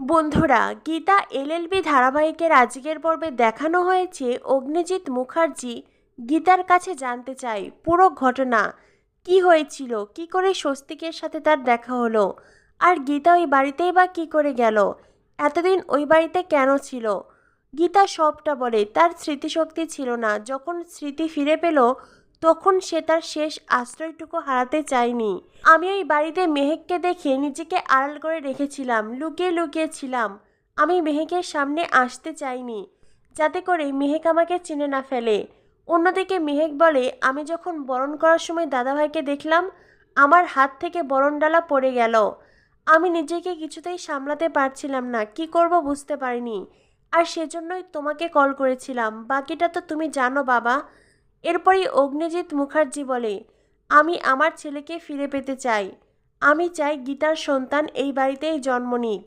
বন্ধুরা, গীতা এলএলবি ধারাবাহিকের আজকের পর্বে দেখানো হয়েছে অগ্নিজিৎ মুখার্জি গীতার কাছে জানতে চাই পুরো ঘটনা। কি হয়েছিল? কি করে স্বস্তিকের সাথে তার দেখা হলো? আর গীতা ওই বাড়িতেই বা কি করে গেল? এতদিন ওই বাড়িতে কেন ছিল? গীতা সবটা বলে, তার স্মৃতিশক্তি ছিল না। যখন স্মৃতি ফিরে পেল তখন সে তার শেষ আশ্রয়টুকু হারাতে চায়নি। আমি ওই বাড়িতে মেহেককে দেখে নিজেকে আড়াল করে রেখেছিলাম, লুকিয়ে লুকিয়ে ছিলাম। আমি মেহেকের সামনে আসতে চাইনি, যাতে করে মেহেক আমাকে চিনে না ফেলে। অন্যদিকে মেহেক বলে, আমি যখন বরণ করার সময় দাদাভাইকে দেখলাম, আমার হাত থেকে বরণডালা পড়ে গেল। আমি নিজেকে কিছুতেই সামলাতে পারছিলাম না, কি করব বুঝতে পারিনি। আর সেজন্যই তোমাকে কল করেছিলাম। বাকিটা তো তুমি জানো বাবা। এরপরই অগ্নিজিৎ মুখার্জি বলে, আমি আমার ছেলেকে ফিরে পেতে চাই। আমি চাই গীতার সন্তান এই বাড়িতেই জন্ম নিক।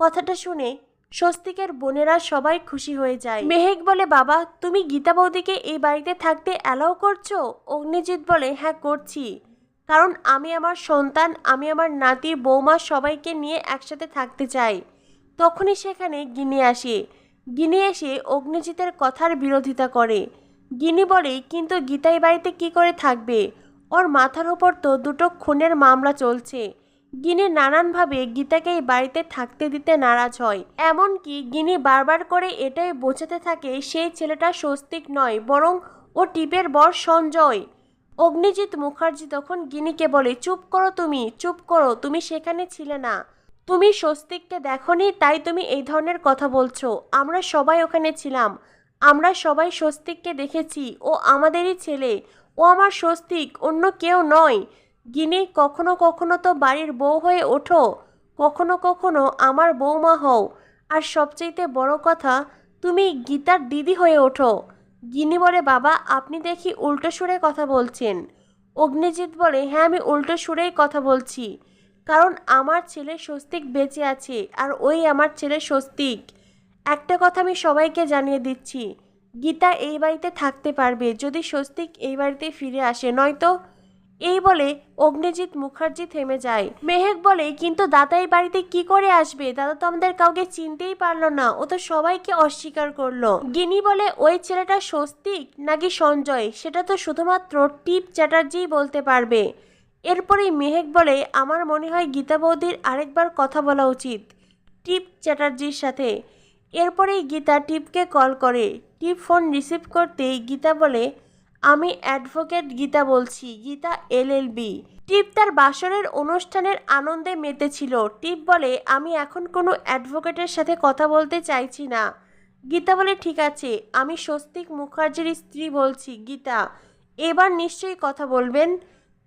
কথাটা শুনে স্বস্তিকের বোনেরা সবাই খুশি হয়ে যায়। মেহেক বলে, বাবা, তুমি গীতা বৌদিকে এই বাড়িতে থাকতে অ্যালাউ করছ? অগ্নিজিৎ বলে হ্যাঁ করছি। কারণ আমি আমার সন্তান, আমি আমার নাতি, বৌমা সবাইকে নিয়ে একসাথে থাকতে চাই। তখনই সেখানে গিনি আসে। গিনি এসে অগ্নিজিতের কথার বিরোধিতা করে। গিনি বলে, কিন্তু গীতাই বাড়িতে কি করে থাকবে? ওর মাথার ওপর তো দুটো খুনের মামলা চলছে। গিনি নানানভাবে গীতাকে এই বাড়িতে থাকতে দিতে নারাজ হয়। এমনকি গিনি বারবার করে এটাই বোঝাতে থাকে, সেই ছেলেটা স্বস্তিক নয়, বরং ও টিপের বর সঞ্জয়। অগ্নিজিৎ মুখার্জি তখন গিনিকে বলে, চুপ করো তুমি, চুপ করো, তুমি সেখানে ছিলে না। তুমি স্বস্তিককে দেখনি, তাই তুমি এই ধরনের কথা বলছো। আমরা সবাই ওখানে ছিলাম। আমরা সবাই স্বস্তিককে দেখেছি। ও আমাদেরই ছেলে। ও আমার স্বস্তিক, অন্য কেউ নয়। গিনি, কখনো কখনো তো বাড়ির বউ হয়ে ওঠো। কখনো কখনো আমার বৌমা হও। আর সবচাইতে বড় কথা, তুমি গীতার দিদি হয়ে ওঠো। গিনি বলে, বাবা, আপনি দেখি উল্টো সুরে কথা বলছেন। অগ্নিজিৎ বলে হ্যাঁ আমি উল্টো সুরেই কথা বলছি। কারণ আমার ছেলে স্বস্তিক বেঁচে আছে, আর ওই আমার ছেলে স্বস্তিক। একটা কথা আমি সবাইকে জানিয়ে দিচ্ছি, গীতা এই বাড়িতে থাকতে পারবে যদি স্বস্তিক এই বাড়িতে ফিরে আসে। নয়তো এই বলে অগ্নিজিৎ মুখার্জি থেমে যায়। মেহেক বলে, কিন্তু দাদা এই বাড়িতে কি করে আসবে? দাদা তো আমাদের কাউকে চিনতেই পারল না। ও তো সবাইকে অস্বীকার করল। গিনি বলে, ওই ছেলেটা স্বস্তিক নাকি সঞ্জয়? সেটা তো শুধুমাত্র টিপ চ্যাটার্জিই বলতে পারবে। এরপরেই মেহেক বলে, আমার মনে হয় গীতা বৌদির আরেকবার কথা বলা উচিত টিপ চ্যাটার্জির সাথে। এরপরেই গীতা টিপকে কল করে। টিপ ফোন রিসিভ করতেই গীতা বলে, আমি অ্যাডভোকেট গীতা বলছি, গীতা এলএলবি টিপ তার বাসরের অনুষ্ঠানের আনন্দে মেতেছিল। টিপ বলে, আমি এখন কোনো অ্যাডভোকেটের সাথে কথা বলতে চাইছি না। গীতা বলে, ঠিক আছে, আমি স্বস্তিক মুখার্জির স্ত্রী বলছি, গীতা। এবার নিশ্চয়ই কথা বলবেন?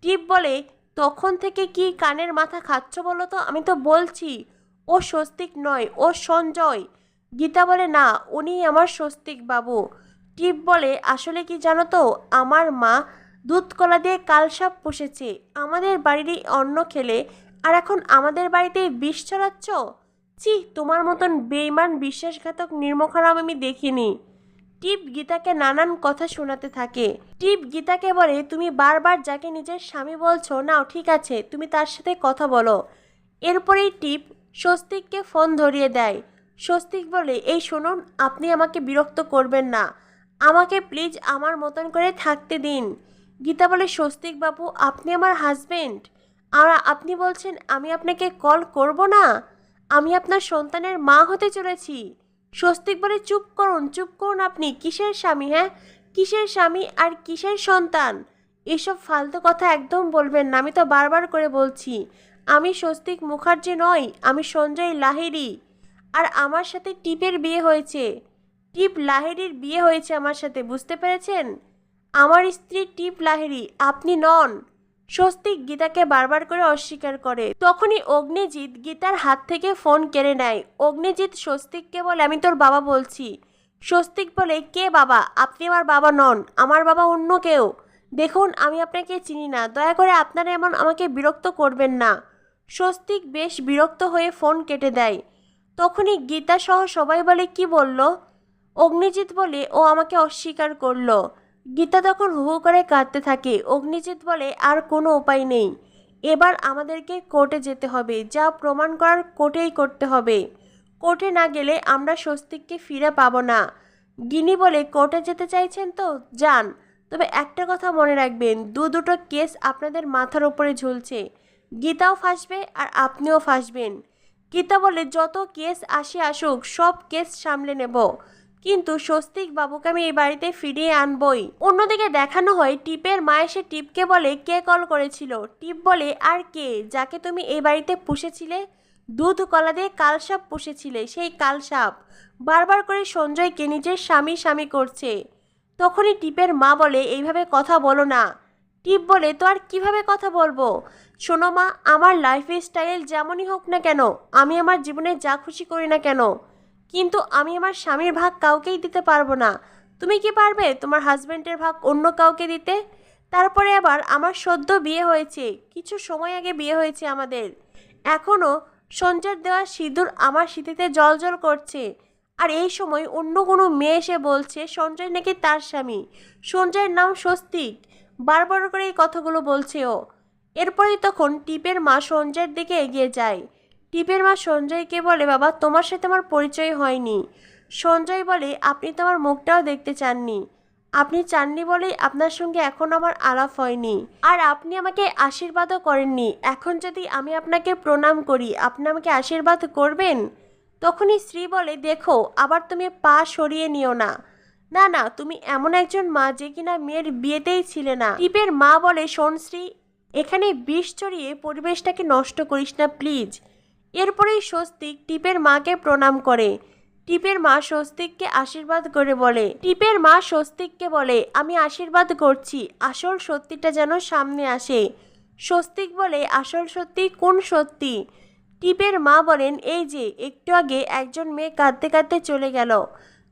টিপ বলে, তখন থেকে কি কানের মাথা খাচ্ছ বলো তো? আমি তো বলছি, ও স্বস্তিক নয়, ও সঞ্জয়। গীতা বলে, না, উনি আমার স্বস্তিক বাবু। টিপ বলে, আসলে কি জানো তো, আমার মা দুধ কলা দিয়ে কালসাপ পুষেছে। আমাদের বাড়িরই অন্ন খেলে, আর এখন আমাদের বাড়িতেই বিষ ছড়াচ্ছ? ছি, তোমার মতন বেইমান বিশ্বাসঘাতক, নির্মখারাম আমি দেখিনি। টিপ গীতাকে নানান কথা শোনাতে থাকে। টিপ গীতাকে বলে, তুমি বারবার যাকে নিজের স্বামী বলছো, নাও, ঠিক আছে, তুমি তার সাথে কথা বলো। এরপরেই টিপ স্বস্তিককে ফোন ধরিয়ে দেয়। স্বস্তিক বলে, এই শুনুন, আপনি আমাকে বিরক্ত করবেন না। আমাকে প্লিজ আমার মতন করে থাকতে দিন। গীতা বলে, স্বস্তিক বাবু, আপনি আমার হাজবেন্ড আর আপনি বলছেন, আমি আপনাকে কল করব না? আমি আপনার সন্তানের মা হতে চলেছি। স্বস্তিক বলে, চুপ করুন চুপ করুন আপনি। কিসের স্বামী হ্যাঁ? কিসের স্বামী আর কিসের সন্তান? এসব ফালতু কথা একদম বলবেন না। আমি তো বারবার করে বলছি, আমি স্বস্তিক মুখার্জি নই, আমি সঞ্জয় লাহিড়ি। আর আমার সাথে টিপের বিয়ে হয়েছে। টিপ লাহিড়ির বিয়ে হয়েছে আমার সাথে, বুঝতে পেরেছেন? আমার স্ত্রী টিপ লাহিড়ি, আপনি নন। স্বস্তিক গীতাকে বারবার করে অস্বীকার করে। তখনই অগ্নিজিৎ গীতার হাত থেকে ফোন কেড়ে নেয়। অগ্নিজিৎ স্বস্তিককে বলে, আমি তোর বাবা বলছি। স্বস্তিক বলে, কে বাবা? আপনি আমার বাবা নন। আমার বাবা অন্য কেউ। দেখুন, আমি আপনাকে চিনি না। দয়া করে আপনারা এমন আমাকে বিরক্ত করবেন না। স্বস্তিক বেশ বিরক্ত হয়ে ফোন কেটে দেয়। তখনই গীতা সহ সবাই বলে, কি বলল? অগ্নিজিৎ বলে, ও আমাকে অস্বীকার করল। গীতা তখন হু করে কাঁদতে থাকে। অগ্নিজিৎ বলে, আর কোনো উপায় নেই। এবার আমাদেরকে কোর্টে যেতে হবে। যা প্রমাণ করার কোর্টেই করতে হবে। কোর্টে না গেলে আমরা স্বস্তিককে ফিরে পাবো না। গিনি বলে, কোর্টে যেতে চাইছেন তো? যান। তবে একটা কথা মনে রাখবেন, দু দুটো কেস আপনাদের মাথার ওপরে ঝুলছে। গীতাও ফাঁসবে আর আপনিও ফাঁসবেন। গীতা বলে, যত কেস আসে আসুক, সব কেস সামলে নেব। কিন্তু স্বস্তিক বাবুকে আমি এই বাড়িতে ফিরিয়ে আনবই। অন্যদিকে দেখানো হয়, টিপের মা এসে টিপকে বলে, কে কল করেছিল? টিপ বলে, আর কে? যাকে তুমি এই বাড়িতে পুষেছিলে? দুধ, কলা দিয়ে কালসাপ পুষেছিলে, সেই কালসাপ বারবার করে সঞ্জয়কে নিজের স্বামী স্বামী করছে। তখনই টিপের মা বলে, এইভাবে কথা বলো না। টিপ বলে তো আর কীভাবে কথা বলব? শোনো মা, আমার লাইফ স্টাইল যেমনই হোক না কেন, আমি আমার জীবনে যা খুশি করি না কেন, কিন্তু আমি আমার স্বামীর ভাগ কাউকেই দিতে পারব না। তুমি কি পারবে তোমার হাজব্যান্ডের ভাগ অন্য কাউকে দিতে? তারপরে আবার আমার সদ্য বিয়ে হয়েছে, কিছু সময় আগে বিয়ে হয়েছে আমাদের। এখনও সঞ্জয়ের দেওয়া সিঁদুর আমার স্মৃতিতে জল জল করছে, আর এই সময় অন্য কোনো মেয়ে এসে বলছে, সঞ্জয় নাকি তার স্বামী? সঞ্জয়ের নাম স্বস্তিক। বারবার করে এই কথাগুলো বলছে ও। এরপরেই তখন টিপের মা সঞ্জয়ের দিকে এগিয়ে যায়। টিপের মা সঞ্জয়কে বলে, বাবা, তোমার সাথে আমার পরিচয় হয়নি। সঞ্জয় বলে, আপনি তো আমার মুখটাও দেখতে চাননি। আপনি চাননি বলেই আপনার সঙ্গে এখন আমার আলাপ হয়নি। আর আপনি আমাকে আশীর্বাদও করেননি। এখন যদি আমি আপনাকে প্রণাম করি, আপনি আমাকে আশীর্বাদ করবেন? তখনই স্ত্রী বলে, দেখো, আবার তুমি পা সরিয়ে নিও না। না না, তুমি এমন একজন মা যে কিনা মেয়ের বিয়েতেই ছিলে না। টিপের মা বলে, শোন শ্রী, এখানে বিষ চড়িয়ে পরিবেশটাকে নষ্ট করিস না, প্লিজ। এরপরেই স্বস্তিক টিপের মাকে প্রণাম করে। টিপের মা স্বস্তিককে আশীর্বাদ করে বলে। টিপের মা স্বস্তিককে বলে, আমি আশীর্বাদ করছি, আসল সত্যিটা যেন সামনে আসে। স্বস্তিক বলে, আসল সত্যি কোন সত্যি? টিপের মা বলেন, এই যে, একটু আগে একজন মেয়ে কাঁদতে কাঁদতে চলে গেল।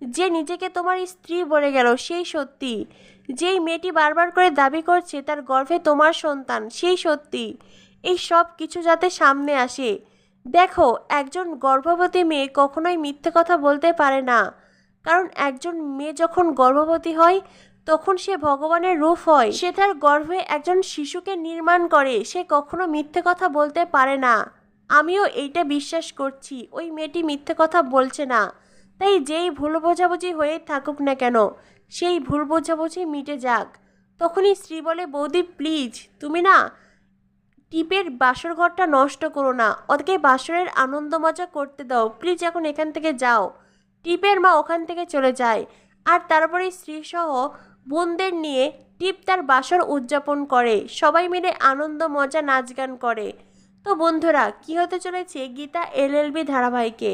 যে নিজেকে তোমার স্ত্রী বলে গেল, সেই সত্যি। যেই মেয়েটি বারবার করে দাবি করছে, তার গর্ভে তোমার সন্তান, সেই সত্যি। এই সব কিছু যাতে সামনে আসে। দেখো, একজন গর্ভবতী মেয়ে কখনোই মিথ্যে কথা বলতে পারে না। কারণ একজন মেয়ে যখন গর্ভবতী হয়, তখন সে ভগবানের রূপ হয়। সে তার গর্ভে একজন শিশুকে নির্মাণ করে, সে কখনো মিথ্যে কথা বলতে পারে না। আমিও এইটা বিশ্বাস করছি, ওই মেয়েটি মিথ্যে কথা বলছে না। তাই যেই ভুল বোঝাবুঝি হয়ে থাকুক না কেন, সেই ভুল বোঝাবুঝি মিটে যাক। তখনই স্ত্রী বলে, বৌদি প্লিজ তুমি না টিপের বাসর ঘরটা নষ্ট করো না, ওদেরকে বাসরের আনন্দ মজা করতে দাও প্লিজ এখন এখান থেকে যাও। টিপের মা ওখান থেকে চলে যায়। আর তারপরে স্ত্রীসহ বোনদের নিয়ে টিপ তার বাসর উদযাপন করে। সবাই মিলে আনন্দ, মজা, নাচ গান করে। তো বন্ধুরা, কি হতে চলেছে গীতা এলএলবি ধারাবাহিকে?